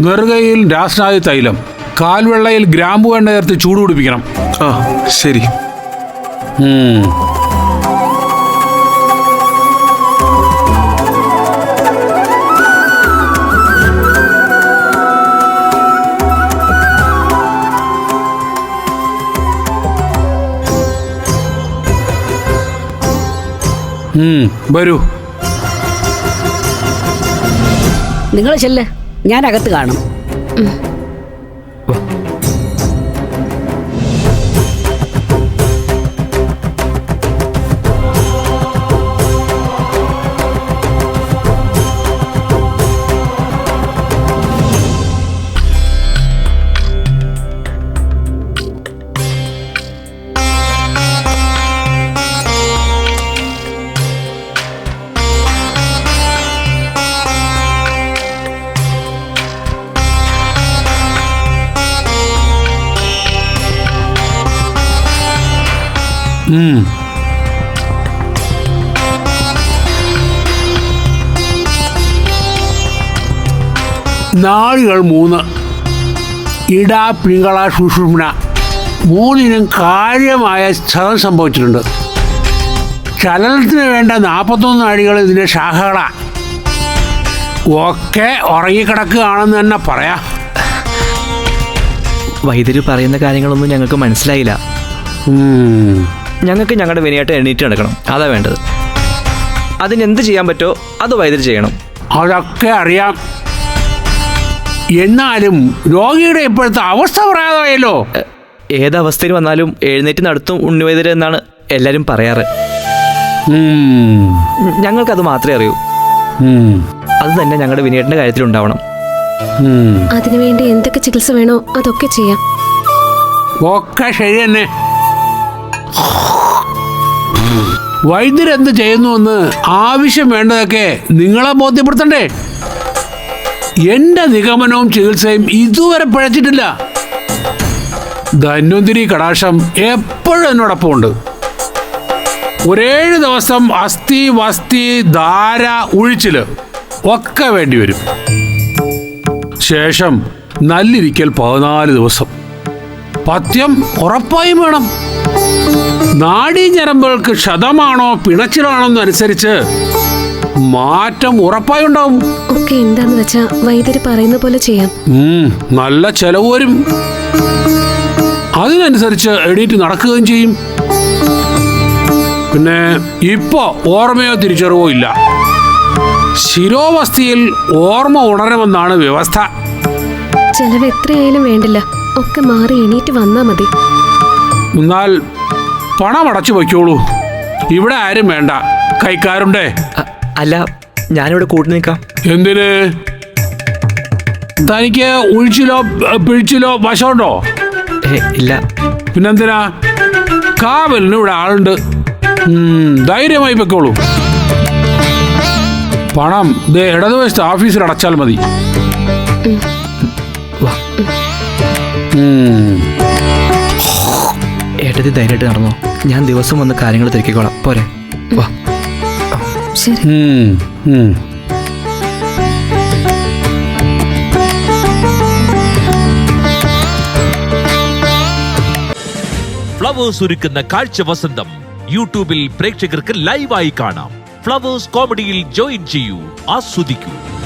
നെറുകയിൽ രാസ്നാദി തൈലം കാൽവെള്ളയിൽ ഗ്രാമ്പു എണ്ണ ചേർത്ത് ചൂട് പിടിപ്പിക്കണം. ആ ശരി. വരൂ. നിങ്ങൾ ചെല്ല്. ഞാൻ അകത്ത് കാണും നാളുകൾ മൂന്ന്. ഇട പിങ്കള സുഷുമ്ന മൂന്നിനും കാര്യമായ ക്ഷതം സംഭവിച്ചിട്ടുണ്ട്. ചലനത്തിന് വേണ്ട നാൽപ്പത്തൊന്ന് നാഴികൾ ഇതിന്റെ ശാഖകളാണ് ഒക്കെ ഉറങ്ങിക്കിടക്കുകയാണെന്ന് തന്നെ പറയാം. വൈദ്യര് പറയുന്ന കാര്യങ്ങളൊന്നും ഞങ്ങൾക്ക് മനസ്സിലായില്ല. ഞങ്ങൾക്ക് ഞങ്ങളുടെ വിനയായിട്ട് എണീറ്റ് നടക്കണം. അതാ വേണ്ടത്. അതിനെന്ത് ചെയ്യാൻ പറ്റുമോ അത് വൈദ്യുതി ചെയ്യണം. അതൊക്കെ അറിയാം. എന്നാലും രോഗിയുടെ ഇപ്പോഴത്തെ അവസ്ഥ പറയാതായല്ലോ. ഏതവസ്ഥയിൽ വന്നാലും എഴുന്നേറ്റ് നടത്തും ഉണ്ണിവൈദ്യര് എന്നാണ് എല്ലാവരും പറയാറ്. ഞങ്ങൾക്കത് മാത്രമേ അറിയൂ. അത് തന്നെ ഞങ്ങളുടെ വിനയേട്ടന്റെ കാര്യത്തിൽ ഉണ്ടാവണം. അതിനുവേണ്ടി എന്തൊക്കെ ചികിത്സ വേണോ അതൊക്കെ ചെയ്യാം. ഒക്കെ ശരി തന്നെ വൈദ്യരെന്ത് ചെയ്യുന്നുവെന്ന് ആവശ്യം വേണ്ടതൊക്കെ നിങ്ങളെ ബോധ്യപ്പെടുത്തണ്ടേ? എന്റെ നിഗമനവും ചികിത്സയും ഇതുവരെ പിഴച്ചിട്ടില്ല. ധന്വന്തിരി കടാശം എപ്പോഴും എന്നോടൊപ്പം ഉണ്ട് ഒരേഴ് ദിവസം അസ്ഥി വസ്തി ധാര ഉഴിച്ചിൽ ഒക്കെ വേണ്ടി വരും. ശേഷം നല്ലിരിക്കൽ പതിനാല് ദിവസം. പത്യം ഉറപ്പായും വേണം. നാഡീഞരമ്പുകൾക്ക് ക്ഷതമാണോ പിണച്ചിലാണോ എന്നനുസരിച്ച് മാറ്റം ഉറപ്പായി ഉണ്ടാവും. ഒക്കെ എന്താന്ന് വെച്ചാ വൈദ്യര് പറയുന്ന പോലെ ചെയ്യാം. ഉം, നല്ല ചെലവ് വരും. അതിനനുസരിച്ച് എണീറ്റ് നടക്കുകയും ചെയ്യും. പിന്നെ ഇപ്പോ ഓർമ്മയോ തിരിച്ചറിവോ ഇല്ല. ശിരോവസ്ഥയിൽ ഓർമ്മ ഉണരുമെന്നാണ് വ്യവസ്ഥ. ചെലവ് എത്രയായാലും വേണ്ടില്ല. ഒക്കെ മാറി എണീറ്റ് വന്നാ മതി. എന്നാൽ പണം അടച്ചു വയ്ക്കോളൂ ഇവിടെ ആരും വേണ്ട. കൈക്കാരുണ്ടേ? അല്ല ഞാനിവിടെ കൂട്ടി നിൽക്കാം. എന്തിന്? തനിക്ക് ഉഴിച്ചിലോ പിഴിച്ചിലോ വശമുണ്ടോ? ഇല്ല. പിന്നെന്തിനാ? കാവലിന് ഇവിടെ ആളുണ്ട്. ധൈര്യമായി വെക്കോളൂ പണം ദേ ഇടതുവശത്ത് ഓഫീസിൽ അടച്ചാൽ മതി. വാ. ഏട്ടത്തി ധൈര്യമായിട്ട് നടന്നോ? ഞാൻ ദിവസം വന്ന് കാര്യങ്ങൾ തിരക്കിക്കോളാം. പോരെ. വാ. ശരി. ഫ്ലവേഴ്സ് ഒരുക്കുന്ന കാഴ്ച വസന്തം. യൂട്യൂബിൽ പ്രേക്ഷകർക്ക് ലൈവായി കാണാം. ഫ്ലവേഴ്സ് കോമഡിയിൽ ജോയിൻ ചെയ്യൂ. ആസ്വദിക്കൂ.